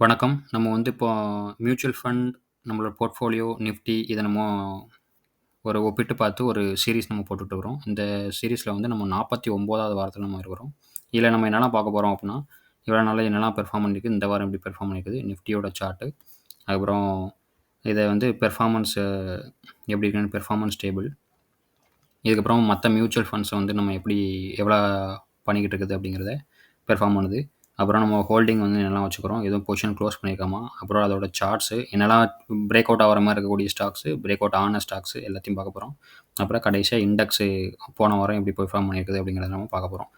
வணக்கம். நம்ம வந்து இப்போ மியூச்சுவல் ஃபண்ட், நம்மளோட போர்ட்ஃபோலியோ, நிஃப்டி இத நம்ம ஒரு ஒப்பிட்டு பார்த்து ஒரு சீரிஸ் நம்ம போட்டுட்டு இருக்கிறோம். இந்த சீரிஸ்ல வந்து நம்ம 49வது வாரத்தில நம்ம இருக்கிறோம். இதில நம்ம என்னலாம் பார்க்க போறோம் அப்படின்னா இவ்வளோ நாளா என்னலாம் பெர்ஃபார்ம் பண்ணிருக்கு, இந்த வாரம் எப்படி பெர்ஃபார்ம் பண்ணியிருக்குது, நிஃப்டியோட சார்ட்டு, அதுக்கப்புறம் இத வந்து பெர்ஃபார்மன்ஸ் எப்படி இருக்குன்னு பெர்ஃபார்மன்ஸ் டேபிள். இதுக்கப்புறம் மத்த மியூச்சுவல் ஃபண்ட்ஸ வந்து நம்ம எப்படி எவ்வளோ பண்ணிக்கிட்டு இருக்குது அப்படிங்கிறத பெர்ஃபார்ம் பண்ணுது. அப்புறம் நம்ம ஹோல்டிங் வந்து என்னெல்லாம் வச்சுக்கிறோம், எதுவும் பொசிஷன் க்ளோஸ் பண்ணியிருக்கோமா, அப்புறம் அதோட சார்ட்ஸு, என்னெல்லாம் பிரேக் அவுட் ஆகிற மாதிரி இருக்கக்கூடிய ஸ்டாக்ஸு, பிரேக் அவுட் ஆன ஸ்டாக்ஸு எல்லாத்தையும் பார்க்க போகிறோம் அப்புறம் கடைசியாக இண்டெக்ஸு போன வாரம் எப்படி பெர்ஃபார்ம் பண்ணியிருக்குது அப்படிங்கிறத நம்ம பார்க்க போகிறோம்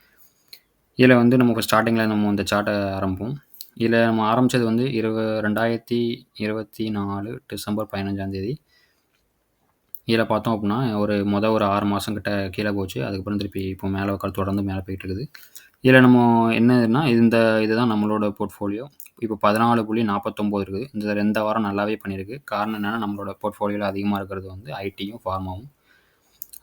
இதில் வந்து நம்ம இப்போ ஸ்டார்டிங்கில் நம்ம இந்த சார்ட்டை ஆரம்பிப்போம். இதில் நம்ம ஆரம்பிச்சது வந்து இரு ரெண்டாயிரத்தி இருபத்தி நாலு டிசம்பர் பதினஞ்சாந்தேதி இதில் பார்த்தோம் அப்படின்னா ஒரு மொதல் ஒரு ஆறு மாதம் கிட்ட கீழே போச்சு. அதுக்கப்புறம் திருப்பி இப்போ மேலே உட்காந்து தொடர்ந்து மேலே போயிட்டு இருக்குது. இதில நம்ம என்னதுன்னா, இந்த இதுதான் நம்மளோட போர்ட்ஃபோலியோ. இப்போ 14.49 இருக்குது. இந்த இந்த வாரம் நல்லாவே பண்ணியிருக்கு. காரணம் என்னன்னா, நம்மளோட போர்ட்ஃபோலியோல அதிகமா இருக்கிறது வந்து ஐடியும், ஃபார்மாவும்.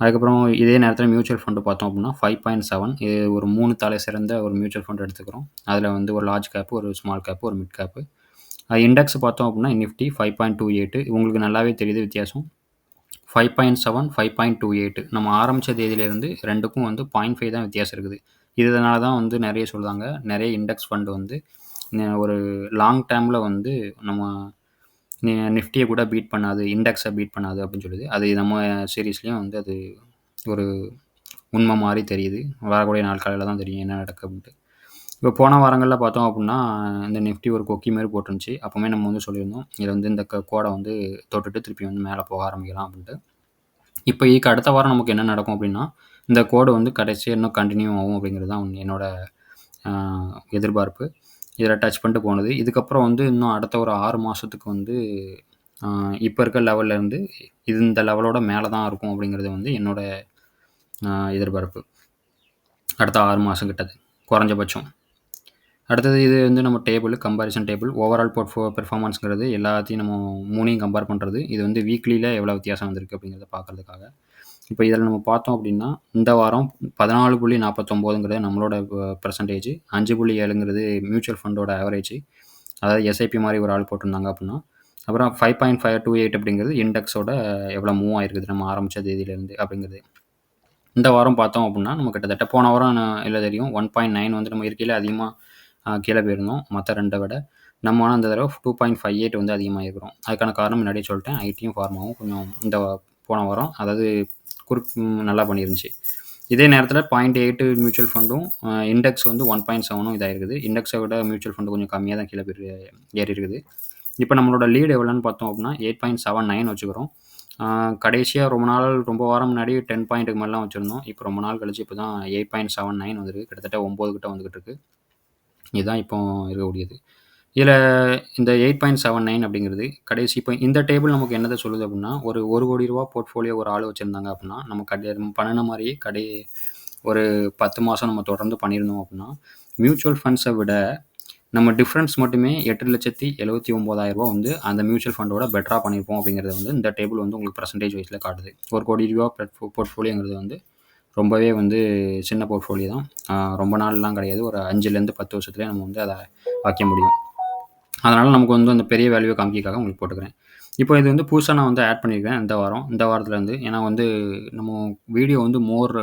அதுக்கப்புறம் இதே நேரத்தில மியூச்சுவல் ஃபண்ட் பார்த்தோம் அப்புட்னா 5.7 இது ஒரு 3 தலை சிறந்த ஒரு மியூச்சுவல் ஃபண்ட் எடுத்துக்கிறோம். அதில வந்து ஒரு லார்ஜ் கேப், ஒரு ஸ்மால் கேப், ஒரு மிட் கேப். இண்டெக்ஸ் பார்த்தோம் அப்படின்னா நிஃப்டி 5.28 உங்களுக்கு நல்லாவே தெரியுது வித்தியாசம். 5.7, 5.28 நம்ம ஆரம்பிச்ச தேதியிலிருந்து 2க்கும் வந்து 0.5 தான் வித்தியாசம் இருக்குது. இதனால தான் வந்து நிறைய சொல்லுவாங்க நிறைய இண்டெக்ஸ் ஃபண்ட் வந்து ஒரு லாங் டைமில் வந்து நம்ம நிஃப்டியை கூட பீட் பண்ணாது, இண்டெக்ஸை பீட் பண்ணாது அப்படின்னு சொல்லுது. அது நம்ம சீரீஸ்லேயும் வந்து அது ஒரு உண்மை மாதிரி தெரியுது. வரக்கூடிய நாட்களில் தான் தெரியும் என்ன நடக்கு அப்படின்ட்டு. இப்போ போன வாரங்களில் பார்த்தோம் அப்படின்னா இந்த நிஃப்டி ஒரு கொக்கி மாரி போட்டுருந்துச்சு அப்போவுமே நம்ம வந்து சொல்லியிருந்தோம். இதில் வந்து இந்த க வந்து தொட்டுட்டு திருப்பி வந்து மேலே போக ஆரம்பிக்கலாம் அப்படின்ட்டு. இப்போ இதுக்கு அடுத்த வாரம் நமக்கு என்ன நடக்கும் அப்படின்னா, இந்த கோடு வந்து கடைசியாக இன்னும் கண்டினியூ ஆகும் அப்படிங்கிறது தான் என்னோட அ எதிர்பார்ப்பு. இதில் டச் பண்ணிட்டு போனது. இதுக்கப்புறம் வந்து இன்னும் அடுத்த ஒரு 6 மாசத்துக்கு வந்து இப்போ இப்ப இருக்க லெவல்ல இருந்து இது இந்த லெவலோட மேல தான் இருக்கும் அப்படிங்கிறது வந்து என்னோட எதிர்பார்ப்பு. அடுத்த 6 மாசம் கிட்ட குறைஞ்சபட்சம். அடுத்தது இது வந்து நம்ம டேபிள் கம்பேரிசன் டேபிள். ஓவரால் போர்ட்ஃபோ பெர்ஃபார்மன்ஸ்ங்கிறது எல்லாத்தையும் நம்ம 3யும் கம்பேர் பண்றது. இது வந்து வீக்லில எவ்வளோ வித்தியாசம் வந்திருக்கு அப்படிங்கிறத பார்க்கறதுக்காக. இப்போ இதில் நம்ம பார்த்தோம் அப்படின்னா, இந்த வாரம் 14.49ங்கிறது நம்மளோட ப பெர்சன்டேஜ் 5.7ங்கிறது மியூச்சுவல் ஃபண்டோட ஆவரேஜ். அதாவது எஸ்ஐபி மாதிரி ஒரு ஆள் போட்டிருந்தாங்க அப்படின்னா, அப்புறம் 5.528 அப்படிங்கிறது இண்டெக்ஸோட எவ்வளோ மூவ் ஆயிருக்குது நம்ம ஆரம்பித்த தேதியிலேருந்து அப்படிங்கிறது. இந்த வாரம் பார்த்தோம் அப்படின்னா நம்ம கிட்டத்தட்ட போன வாரம் இல்லை தெரியும் 1.9 வந்து நம்ம இருக்கையில அதிகமாக கீழே போயிருந்தோம், மற்ற ரெண்டை விட. நம்ம அந்த தடவை டூ பாயிண்ட் ஃபைவ் எயிட் வந்து அதிகமாக இருக்கிறோம். அதுக்கான காரணம் முன்னாடியே சொல்லிட்டேன். ஐடியும், ஃபார்மாவும் கொஞ்சம் இந்த போன வாரம் அதாவது குறுக் நல்லா பண்ணியிருந்துச்சு. இதே நேரத்தில் பாயிண்ட் எயிட்டு மியூச்சுவல் ஃபண்டும், இண்டெக்ஸ் வந்து 1.7ம் இதாயிருக்குது. இண்டெக்ஸை விட மியூச்சுவல் ஃபண்ட் கொஞ்சம் கம்மியாக தான் கீழே ஏறி இருக்குது. இப்போ நம்மளோட லீடு எவ்வளோன்னு பார்த்தோம் அப்படின்னா எயிட் பாயிண்ட் செவன் நைன் வச்சுக்கிறோம். கடைசியாக ரொம்ப நாள் ரொம்ப வாரம் முன்னாடி 10 பாயிண்ட்டுக்கு மேலாம் வச்சிருந்தோம். இப்போ ரொம்ப நாள் கழிச்சு இப்போ தான் எயிட் பாயிண்ட் செவன் நைன் வந்துருக்கு கிட்டத்தட்ட ஒம்பது கிட்ட வந்துகிட்டு இருக்கு. இதுதான் இப்போ இருக்கக்கூடியது. இதில இந்த 8.79 அப்படிங்கிறது கடைசி இப்போ இந்த டேபிள் நமக்கு என்னத சொல்லுது அப்படின்னா, ஒரு ரூ. 1,00,00,000 போர்ட்ஃபோலியோ ஒரு ஆள் வச்சிருந்தாங்க அப்படின்னா, நம்ம கடை பண்ணுன மாரியே கடை ஒரு 10 மாசம் நம்ம தொடர்ந்து பண்ணியிருந்தோம் அப்படின்னா, மியூச்சுவல் ஃபண்ட்ஸ விட நம்ம டிஃபரன்ஸ் மட்டுமே ரூ. 8,79,000 வந்து அந்த மியூச்சுவல் ஃபண்டோட பெட்டரா பண்ணியிருப்போம் அப்படிங்கிறத வந்து இந்த டேபிள் வந்து உங்களுக்கு பெர்சன்டேஜ் வைஸ்ல காட்டுது. ரூ. 1,00,00,000 பெர்ஃபோ போர்ட்ஃபோலியோங்கிறது வந்து ரொம்பவே வந்து சின்ன போர்ட்ஃபோலியோ தான். அ ரொம்ப நாள்லாம் கிடையாது. ஒரு 5லேருந்து 10 வருஷத்துலயே நம்ம வந்து அத வைக்க முடியும். அதனால் நமக்கு வந்து அந்த பெரிய வேல்யூவ காமிக்கிறதுக்காக உங்களுக்கு போட்டுக்கிறேன். இப்போ இது வந்து புதுசாக நான் வந்து ஆட் பண்ணியிருக்கேன் இந்த வாரம். இந்த வாரத்துலேருந்து ஏன்னா வந்து நம்ம வீடியோ வந்து மோர்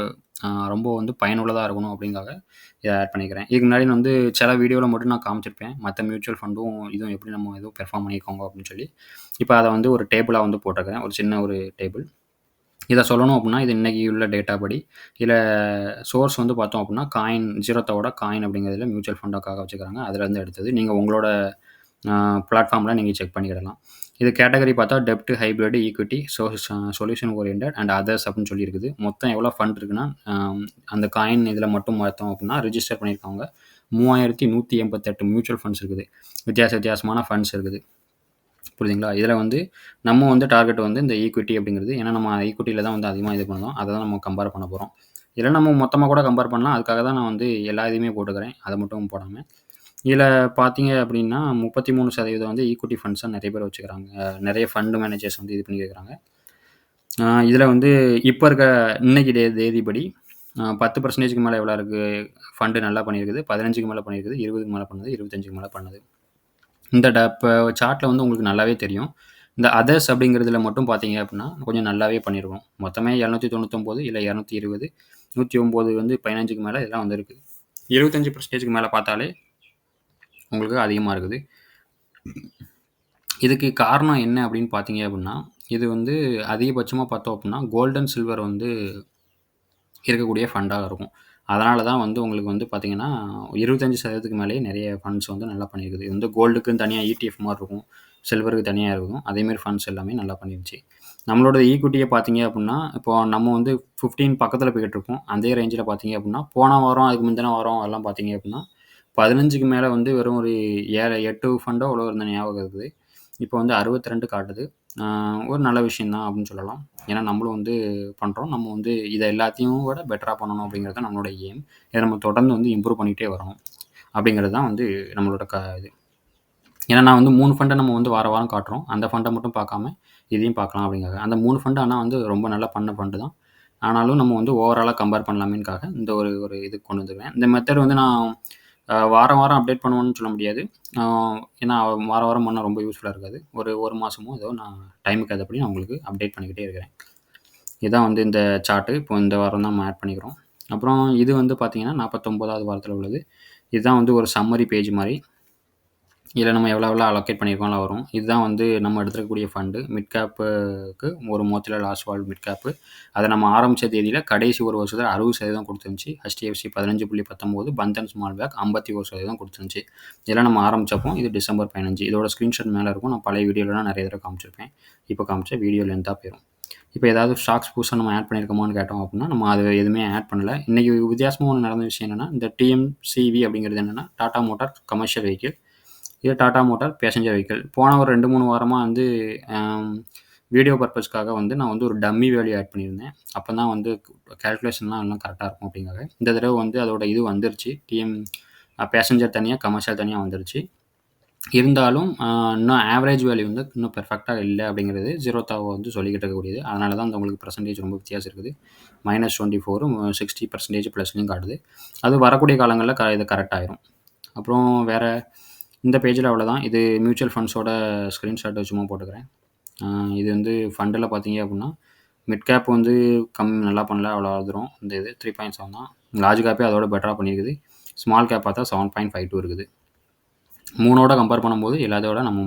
ரொம்ப வந்து பயனுள்ளதாக இருக்கணும் அப்படிங்காக இதை ஆட் பண்ணிக்கிறேன். இதுக்கு முன்னாடி நான் வந்து சில வீடியோவில் மட்டும் நான் காமிச்சிருப்பேன். மற்ற மியூச்சுவல் ஃபண்டும் இதுவும் எப்படி நம்ம எதுவும் பெர்ஃபார்ம் பண்ணியிருக்கோங்க அப்படின்னு சொல்லி. இப்போ அதை வந்து ஒரு டேபிளாக வந்து போட்டிருக்கிறேன். ஒரு சின்ன ஒரு டேபிள். இதை சொல்லணும் அப்படின்னா, இது இன்னைக்கு உள்ள டேட்டா படி. இல்லை சோர்ஸ் வந்து பார்த்தோம் அப்படின்னா, காயின் ஜீரோத்தோட காயின் அப்படிங்கிறதுல மியூச்சுவல் ஃபண்டுக்காக வச்சுக்கிறாங்க. அதுலேருந்து எடுத்தது. நீங்கள் உங்களோட பிளாட்ஃபார்மில் நீங்கள் செக் பண்ணிக்கிடலாம். இது கேட்டகரி பார்த்தா டெப்ட், ஹைபிரிட், ஈக்விட்டி, சோஸ் சொல்யூஷன் ஓரியன்ட் அண்ட் அதர்ஸ் அப்படின்னு சொல்லியிருக்குது மொத்தம் எவ்வளோ ஃபண்ட் இருக்குன்னா, அந்த காயின் இதில் மட்டும் மொத்தம் அப்படின்னா, ரிஜிஸ்டர் பண்ணியிருக்காங்க மூவாயிரத்து நூற்றி எண்பத்தெட்டு மியூச்சுவல் ஃபண்ட்ஸ் இருக்குது. வித்தியாச வித்தியாசமான ஃபண்ட்ஸ் இருக்குது. புரியுதுங்களா? இதில் வந்து நம்ம வந்து டார்கெட் வந்து இந்த ஈக்விட்டி அப்படிங்கிறது. ஏன்னா நம்ம ஈக்விட்டியில் தான் வந்து அதிகமாக இது பண்ணோம் அதை தான் நம்ம கம்பேர் பண்ண போகிறோம் இதில் நம்ம மொத்தமாக கூட கம்பேர் பண்ணலாம். அதுக்காக தான் நான் வந்து எல்லா இதையுமே போட்டுக்கிறேன். அதை மட்டும் போடாமல் இதில பார்த்தீங்க அப்படின்னா, 33% வந்து ஈக்விட்டி ஃபண்ட்ஸா நெறைய பேர் வச்சுக்கிறாங்க. நெறைய ஃபண்ட் மேனேஜர்ஸ் வந்து இது பண்ணியிருக்காங்க அ இதில வந்து இப்ப இருக்க இன்னைக்கு தே தேதிப்படி அ 10%க்கு மேல எவ்வளோ இருக்கு ஃபண்ட் நல்லா பண்ணியிருக்குது. 15க்கு மேல பண்ணியிருக்குது. 20க்கு மேல பண்ணுது. 25க்கு மேல பண்ணுது. இந்த ட இப்போ சார்ட்டில் வந்து உங்களுக்கு நல்லாவே தெரியும் இந்த அதர்ஸ் அப்படிங்கிறதுல மட்டும் பார்த்தீங்க அப்படின்னா கொஞ்சம் நல்லாவே பண்ணியிருக்கோம் மொத்தமே இரநூத்தி தொண்ணூத்தொம்போது இல்லை இரநூத்தி இருபது நூற்றி ஒம்பது வந்து பதினஞ்சுக்கு மேலே இதெல்லாம் வந்துருக்குது இருபத்தஞ்சி பர்சன்டேஜுக்கு மேலே பார்த்தாலே உங்களுக்கு அதிகமாக இருக்குது. இதுக்கு காரணம் என்ன அப்படின்னு பார்த்தீங்க அப்படின்னா இது வந்து அதிகபட்சமாக பார்த்தோம் அப்படின்னா கோல்டன் சில்வர் வந்து இருக்கக்கூடிய ஃபண்டாக இருக்கும். அதனால தான் வந்து உங்களுக்கு வந்து பார்த்தீங்கன்னா இருபத்தஞ்சி சதவீதத்துக்கு மேலேயே நிறைய ஃபண்ட்ஸ் வந்து நல்லா பண்ணியிருக்குது. இது வந்து கோல்டுக்குன்னு தனியாக இடிஎஃப் மாதிரி இருக்கும் சில்வருக்கு தனியாக இருக்கும். அதேமாரி ஃபண்ட்ஸ் எல்லாமே நல்லா பண்ணிருச்சு நம்மளோட ஈக்குவிட்டியை பார்த்தீங்க அப்படின்னா இப்போ நம்ம வந்து ஃபிஃப்டீன் பக்கத்தில் போய்கிட்டு இருக்கோம். அதே ரேஞ்சில் பார்த்தீங்க அப்படின்னா போன வாரம் அதுக்கு முந்தின வாரம் எல்லாம் பார்த்தீங்க அப்படின்னா பதினஞ்சுக்கு மேலே வந்து வெறும் ஒரு ஏழு எட்டு ஃபண்டோ அவ்வளோ இருந்த ஞாபகம் இருக்குது. இப்போ வந்து அறுபத்தி ரெண்டு காட்டுது ஒரு நல்ல விஷயந்தான் அப்படின்னு சொல்லலாம். ஏன்னா நம்மளும் வந்து பண்ணுறோம் நம்ம வந்து இதை எல்லாத்தையும் விட பெட்டராக பண்ணணும் அப்படிங்கிறது தான் நம்மளோட எய்ம் இதை நம்ம தொடர்ந்து வந்து இம்ப்ரூவ் பண்ணிகிட்டே வரணும். அப்படிங்கிறது தான் வந்து நம்மளோட க இது. ஏன்னா நான் வந்து மூணு ஃபண்டை நம்ம வந்து வார வாரம் காட்டுறோம். அந்த ஃபண்டை மட்டும் பார்க்காம இதையும் பார்க்கலாம் அப்படிங்காக அந்த மூணு ஃபண்டு ஆனால் வந்து ரொம்ப நல்லா பண்ண ஃபண்டு தான். ஆனாலும் நம்ம வந்து ஓவராலாக கம்பேர் பண்ணலாமேன்காக இந்த ஒரு ஒரு இது கொண்டு வந்துருவேன். இந்த மெத்தட் வந்து நான் வாரம் வாரம் அப்டேட் பண்ணுவேன்னு சொல்ல முடியாது. ஏன்னா வாரம் வாரம் பண்ணால் ரொம்ப யூஸ்ஃபுல்லாக இருக்காது. ஒரு ஒரு மாதமும் ஏதோ நான் டைமுக்கு அதுபடி நான் உங்களுக்கு அப்டேட் பண்ணிக்கிட்டே இருக்கிறேன். இதுதான் வந்து இந்த சார்ட்டு இப்போ இந்த வாரம் தான் நம்ம ஆட் பண்ணிக்கிறோம். அப்புறம் இது வந்து பார்த்தீங்கன்னா நாற்பத்தொம்போதாவது வாரத்தில் உள்ளது. இதுதான் வந்து ஒரு சம்மரி பேஜ் மாதிரி. இதில் நம்ம எவ்வளோ எவ்வளோ அலோகேட் பண்ணியிருக்கோம்லாம் வரும். இதுதான் வந்து நம்ம எடுத்துக்கக்கூடிய ஃபண்டு மிட் கேப்புக்கு ஒரு மோத்திலால் ஆஸ்வால் மிட் கேப்பு அதை நம்ம ஆரம்பித்த தேதியில் கடைசி ஒரு வருஷத்தில் அறுபது சதவீதம் கொடுத்துருந்துச்சு. ஹெச்டிஎஃப்சி பதினஞ்சு புள்ளி பத்தொம்போது பந்தன் ஸ்மால் பேக் ஐம்பத்தி ஒரு சதவீதம் கொடுத்துருந்துச்சு. இதெல்லாம் நம்ம ஆரம்பிச்சப்போ இது டிசம்பர் பதினஞ்சு. இதோட ஸ்க்ரீன்ஷாட் மேலே இருக்கும். நான் பழைய வீடியோலாம் நிறைய தடவை காமிச்சிருப்பேன். இப்போ காமிச்ச வீடியோ லென்த்தாக போயிடும் இப்போ ஏதாவது ஸ்டாக்ஸ் புதுசாக நம்ம ஆட் பண்ணியிருக்கோமான்னு கேட்டோம் அப்படின்னா நம்ம அது எதுவுமே ஆட் பண்ணல. இன்றைக்கி வித்தியாசமாக ஒன்று நடந்த விஷயம் என்னென்னா இந்த டிஎம்சிவி அப்படிங்கிறது என்னென்னா டாடா மோட்டார் கமர்ஷியல் வெஹிக்கிள் இது டாடா மோட்டார் பேசஞ்சர் வெஹிக்கிள் போன ஒரு ரெண்டு மூணு வாரமாக வந்து வீடியோ பர்பஸ்க்காக வந்து நான் வந்து ஒரு டம்மி வேல்யூ ஆட் பண்ணியிருந்தேன். அப்போ தான் வந்து கேல்குலேஷன்லாம் எல்லாம் கரெக்டாக இருக்கும் அப்படிங்காக. இந்த தடவை வந்து அதோட இது வந்துருச்சு. டிஎம் பேசஞ்சர் தனியாக கமர்ஷியல் தனியாக வந்துருச்சு. இருந்தாலும் இன்னும் ஆவரேஜ் வேல்யூ வந்து இன்னும் பெர்ஃபெக்டாக இல்லை அப்படிங்கிறது ஜீரோத்தாவை வந்து சொல்லிக்கிட்டு இருக்கக்கூடியது. அதனால தான் அந்த உங்களுக்கு பர்சன்டேஜ் ரொம்ப வித்தியாசம் இருக்குது. மைனஸ் டுவெண்ட்டி ஃபோரும் சிக்ஸ்டி பர்சன்டேஜ் ப்ளஸ்லையும் காட்டுது. அது வரக்கூடிய காலங்களில் க இது கரெக்ட் ஆயிரும். அப்புறம் வேறு இந்த பேஜில் அவ்வளோதான். இது மியூச்சுவல் ஃபண்ட்ஸோட ஸ்க்ரீன்ஷாட் சும்மா போட்டுக்கிறேன். இது வந்து ஃபண்டில் பார்த்தீங்க அப்படின்னா மிட் கேப் வந்து கம் நல்லா பண்ணல அவ்வளோ தூரம் இந்த இது த்ரீ பாயிண்ட் செவன் தான். லார்ஜ் கேப்பே அதோட பெட்டராக பண்ணியிருக்குது. ஸ்மால் கேப் பார்த்தா செவன் பாயிண்ட் ஃபைவ் டூ இருக்குது. மூணோட கம்பேர் பண்ணும்போது எல்லாத்தோட நம்ம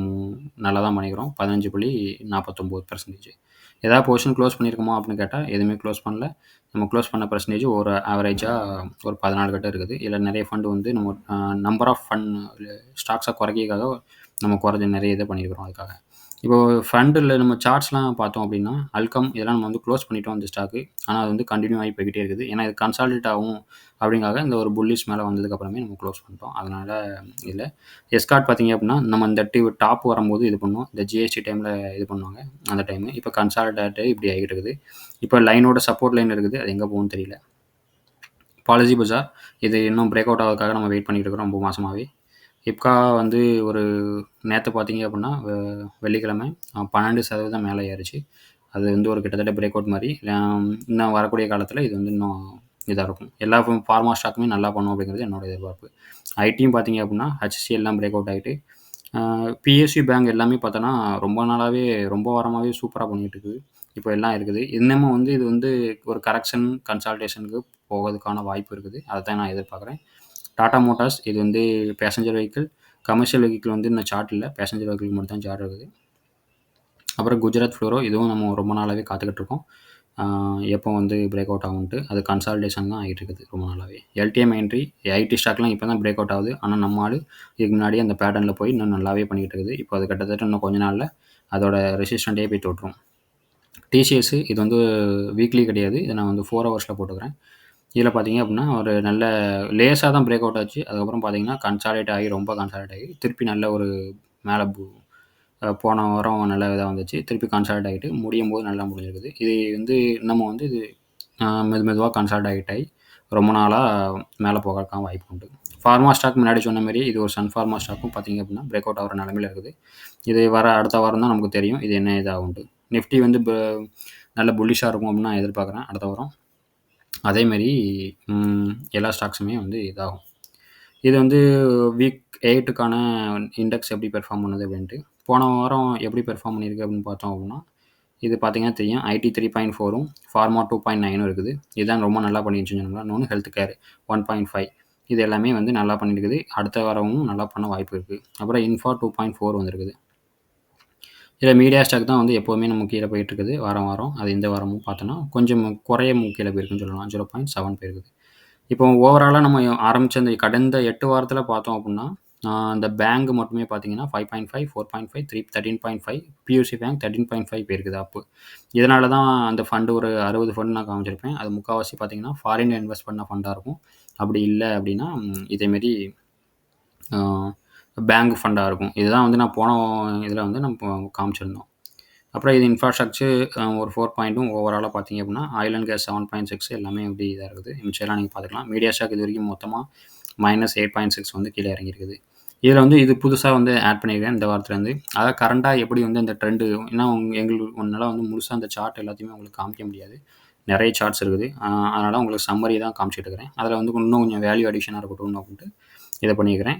நல்லா தான் பண்ணிக்கிறோம். பதினஞ்சு புள்ளி நாற்பத்தொம்போது பர்சன்டேஜ் ஏதாவது பொசிஷன் க்ளோஸ் பண்ணியிருக்கோமா அப்படின்னு கேட்டால் எதுவுமே க்ளோஸ் பண்ணல. நம்ம க்ளோஸ் பண்ண பர்சன்டேஜ் ஒரு ஆவரேஜாக ஒரு பதினாலு கட்டம் இருக்குது. இதில் நிறைய ஃபண்டு வந்து நம்ம நம்பர் ஆஃப் ஃபண்ட் ஸ்டாக்ஸாக குறைக்கிறதுக்காக நம்ம குறைஞ்ச நிறைய இதை பண்ணியிருக்கிறோம் அதுக்காக. இப்போ ஃபண்டில் நம்ம சார்ட்ஸ்லாம் பார்த்தோம் அப்படின்னா அல்கம் இதெல்லாம் நம்ம வந்து க்ளோஸ் பண்ணிட்டோம் இந்த ஸ்டாக்கு ஆனால் அது வந்து கண்டினியூ ஆகி போய்கிட்டே இருக்குது. ஏன்னா இது கன்சால்டேட் ஆகும் அப்படிங்காக இந்த ஒரு புல்லிஸ் மேலே வந்ததுக்கப்புறமே நம்ம க்ளோஸ் பண்ணிட்டோம். அதனால் இதில் எஸ்கார்ட் பார்த்தீங்க அப்படின்னா நம்ம இந்த டி டாப் வரும்போது இது பண்ணோம் இந்த ஜிஎஸ்டி டைமில் இது பண்ணுவாங்க. அந்த டைமு இப்போ கன்சால்டேட்டே இப்படி ஆகிட்டு இருக்குது. இப்போ லைனோட சப்போர்ட் லைன் இருக்குது. அது எங்கே போகும்னு தெரியல. பாலாஜி பஜார் இது இன்னும் பிரேக் அவுட் ஆகிறதுக்காக நம்ம வெயிட் பண்ணிட்டு இருக்கிறோம் ரொம்ப மாதமாகவே இப்கா வந்து ஒரு நேற்று பார்த்தீங்க அப்படின்னா வெ- வெள்ளிக்கிழமை பன்னெண்டு சதவீதம் மேலே ஏறிச்சு. அது வந்து ஒரு கிட்டத்தட்ட பிரேக் அவுட் மாதிரி. இன்னும் வரக்கூடிய காலத்தில் இது வந்து இன்னும் இதாக இருக்கும். எல்லா ஃபார்மா ஸ்டாக்குமே நல்லா பண்ணும் அப்படிங்கிறது என்னோட எதிர்பார்ப்பு. ஐடியும் பார்த்தீங்க அப்படின்னா ஹெச்சி எல்லாம் பிரேக் அவுட் ஆகிட்டு பிஎஸ்சி பேங்க் எல்லாமே பார்த்தோன்னா ரொம்ப நாளாகவே ரொம்ப வாரமாகவே சூப்பராக பண்ணிகிட்டு இருக்குது இப்போ எல்லாம் இருக்குது. இன்னமும் வந்து இது வந்து ஒரு கரெக்ஷன் கன்சால்டேஷனுக்கு போகிறதுக்கான வாய்ப்பு இருக்குது. அதை தான் நான் எதிர்பார்க்குறேன். டாடா மோட்டார்ஸ் இது வந்து பேசஞ்சர் வெஹிக்கிள் கமர்ஷியல் வெஹிக்கிள் வந்து இந்த சார்ட் இல்லை. பேசஞ்சர் வெஹிக்கிள் மட்டும் தான் சார்ட் இருக்குது. அப்புறம் குஜராத் ஃப்ளோரோ இதுவும் நம்ம ரொம்ப நாளாகவே காத்துக்கிட்டு இருக்கோம். எப்போ வந்து பிரேக் அவுட் ஆகும்ட்டு அது கன்சால்டேஷன் தான் ஆகிட்டு இருக்குது ரொம்ப நாளாகவே எல்டிஎம் என்ட்ரி ஐடி ஸ்டாக்லாம் இப்போ தான் பிரேக் அவுட் ஆகுது. ஆனால் நம்ம ஆள் இதுக்கு முன்னாடி அந்த பேட்டர்னில் போய் இன்னும் நல்லாவே பண்ணிகிட்டு இருக்குது. இப்போ அது கிட்டத்தட்ட இன்னும் கொஞ்ச நாளில் அதோட ரெசிஸ்டண்ட்டே போய் தொட்டுரும். டிசிஎஸ் இது வந்து வீக்லி கிடையாது. இதை நான் வந்து ஃபோர் ஹவர்ஸில் போட்டுக்கிறேன். இதில் பார்த்தீங்க அப்படின்னா ஒரு நல்ல லேஸாக தான் பிரேக் அவுட் ஆச்சு. அதுக்கப்புறம் பார்த்தீங்கன்னா கன்சாலேட் ஆகி ரொம்ப கன்சாலேட் ஆகி திருப்பி நல்ல ஒரு மேலே போன வாரம் நல்ல இதாக வந்துச்சு. திருப்பி கன்சால்ட் ஆகிட்டு முடியும் போது நல்லா முடிஞ்சிருக்குது. இது வந்து நம்ம வந்து இது மெது மெதுவாக கன்சால்ட் ஆகிட்டு ஆகி ரொம்ப நாளாக மேலே போகிறதுக்கான வாய்ப்பு உண்டு. ஃபார்மா ஸ்டாக் முன்னாடி சொன்ன மாதிரி இது ஒரு சன் ஃபார்மா ஸ்டாக்கும் பார்த்தீங்க அப்படின்னா பிரேக் அவுட் ஆகிற நிலமையில இருக்குது. இது வர அடுத்த வாரம் தான் நமக்கு தெரியும் இது என்ன இதாகும்ட்டு நிஃப்டி வந்து ப- நல்ல புல்லிஷாக இருக்கும் அப்படின்னு நான் எதிர்பார்க்குறேன். அடுத்த வாரம் அதேமாரி எல்லா ஸ்டாக்ஸுமே வந்து இதாகும். இது வந்து வீக் எயிட்டுக்கான இண்டெக்ஸ் எப்படி பெர்ஃபார்ம் பண்ணுது அப்படின்ட்டு போன வாரம் எப்படி பெர்ஃபார்ம் பண்ணியிருக்கு அப்படின்னு பார்த்தோம் அப்படின்னா இது பார்த்தீங்கன்னா தெரியும். ஐடி த்ரீ பாயிண்ட் ஃபோரும் ஃபார்மா டூ பாயிண்ட் நைனும் இருக்குது. இதுதான் ரொம்ப நல்லா பண்ணிடுச்சுன்னு சொன்னோம்னா இன்னொன்று health care one point five இது எல்லாமே வந்து நல்லா பண்ணியிருக்குது அடுத்த வாரமும் நல்லா பண்ண வாய்ப்பு இருக்குது அப்புறம் இன்ஃபா டூ பாயிண்ட் ஃபோர் வந்திருக்குது. இதில் மீடியா ஸ்டாக் தான் வந்து எப்போவுமே நம்ம கீழே போயிட்டுருக்குது. வாரம் வாரம் அது இந்த வாரமும் பார்த்தோன்னா கொஞ்சம் குறைய கீழே போயிருக்குன்னு சொல்லலாம். ஜீரோ பாயிண்ட் செவன் போயிருக்குது. இப்போ ஓவராலாக நம்ம ஆரம்பித்த அந்த கடந்த எட்டு வாரத்தில் பார்த்தோம் அப்படின்னா அந்த பேங்க் மட்டுமே பார்த்தீங்கன்னா five point five four point five three thirteen point five PSU bank thirteen point five போயிருக்குது அப்பு இதனால தான் அந்த ஃபண்டு ஒரு அறுபது ஃபண்டு நான் காமிச்சிருப்பேன். அது முக்கால்வாசி பார்த்தீங்கன்னா ஃபாரின் இன்வெஸ்ட் பண்ண ஃபண்டாக இருக்கும். அப்படி இல்லை அப்படின்னா இதேமாரி பேங்க் ஃபண்டாக இருக்கும். இதுதான் வந்து நான் போன இதில் வந்து நம்ம காமிச்சிருந்தோம். அப்புறம் இது இன்ஃப்ராஸ்ட்ரக்சர் ஒரு ஃபோர் பாயிண்ட்டும் ஓவராலாக பார்த்தீங்க அப்படின்னா oil and gas seven point six எல்லாமே எப்படி இதாக இருக்குது. மிச்சம்லாம் நீங்கள் பார்த்துக்கலாம். மீடியா ஸ்டாக் இது வரைக்கும் மொத்தமாக மைனஸ் எயிட் பாயிண்ட் சிக்ஸ் வந்து கீழே இறங்கியிருக்குது. இதில் வந்து இது புதுசாக வந்து ஆட் பண்ணியிருக்கேன் இந்த வாரத்துலேருந்து அதாவது கரண்ட்டாக எப்படி வந்து இந்த ட்ரெண்டு ஏன்னா எங்களுக்கு ஒன்றால் வந்து முழுசாக அந்த சார்ட் எல்லாத்தையுமே உங்களுக்கு காமிக்க முடியாது. நிறைய சார்ட்ஸ் இருக்குது. அதனால் உங்களுக்கு சம்மரி தான் காமிச்சிட்டு இருக்கிறேன். அதில் வந்து இன்னும் கொஞ்சம் வேல்யூ அடிஷனாக இருக்கட்டும் அப்படின்ட்டு இதை பண்ணியிருக்கிறேன்.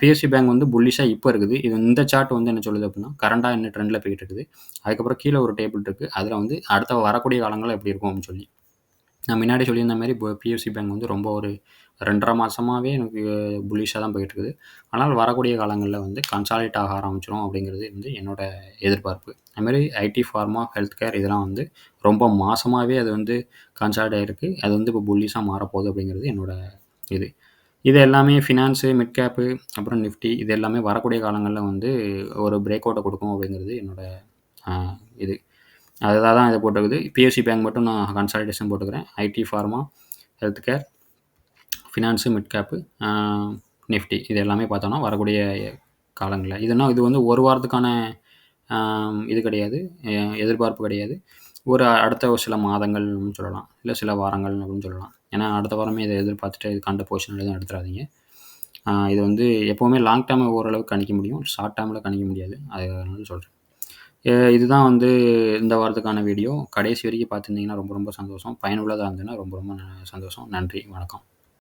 பிஎஸ்சி பேங்க் வந்து புல்லிஷாக இப்போ இருக்குது. இது இந்த சார்ட் வந்து என்ன சொல்லுது அப்படின்னா கரண்டாக என்ன ட்ரெண்டில் போயிட்டு இருக்குது. அதுக்கப்புறம் கீழே ஒரு டேபிள் இருக்குது அதில் வந்து அடுத்த வரக்கூடிய காலங்களில் எப்படி இருக்கும் அப்படின்னு சொல்லி. நான் முன்னாடி சொல்லியிருந்த மாதிரி இப்போ பிஎஸ்சி பேங்க் வந்து ரொம்ப ஒரு ரெண்டரை மாதமாகவே எனக்கு புல்லிஷாக தான் போயிட்டுருக்குது ஆனால் வரக்கூடிய காலங்களில் வந்து கன்சாலிட் ஆக ஆரம்பிச்சிடும் அப்படிங்கிறது வந்து என்னோட எதிர்பார்ப்பு. அதுமாதிரி ஐடி ஃபார்மா ஹெல்த் கேர் இதெல்லாம் வந்து ரொம்ப மாதமாகவே அது வந்து கன்சாலிட் ஆகிருக்கு அது வந்து இப்போ புல்லிஷாக மாறப்போகுது அப்படிங்கிறது என்னோட இது. இது எல்லாமே ஃபினான்ஸு மிட் கேப்பு அப்புறம் நிஃப்டி இது எல்லாமே வரக்கூடிய காலங்களில் வந்து ஒரு பிரேக் அவுட்டை கொடுக்கும் அப்படிங்கிறது என்னோட இது. அதுதான் தான் இதை போட்டிருக்குது. பிஎஸ்சி பேங்க் மட்டும் நான் கன்சாலிடேஷன் போட்டுக்கிறேன். IT pharma health care finance mid cap Nifty இது எல்லாமே பார்த்தோன்னா வரக்கூடிய காலங்களில். இதுனா இது வந்து ஒரு வாரத்துக்கான இது கிடையாது. எதிர்பார்ப்பு கிடையாது. ஒரு அடுத்த ஒரு சில மாதங்கள்னு சொல்லலாம். இல்லை சில வாரங்கள் அப்படின்னு சொல்லலாம். ஏன்னா அடுத்த வாரமே இதை எதிர்பார்த்துட்டு இதுக்காண்ட கண்ட பொசிஷன் எதுவும் எடுத்துடாதீங்க இது வந்து எப்போவுமே லாங் டேர்ம் ஓரளவுக்கு கணிக்க முடியும். ஷார்ட் டேர்மில் கணிக்க முடியாது. அதனால சொல்கிறேன் இதுதான் வந்து இந்த வாரத்துக்கான வீடியோ கடைசி வரைக்கும் பார்த்துருந்தீங்கன்னா ரொம்ப ரொம்ப சந்தோஷம். பயனுள்ளதாக இருந்ததுன்னா ரொம்ப ரொம்ப சந்தோஷம். நன்றி. வணக்கம்.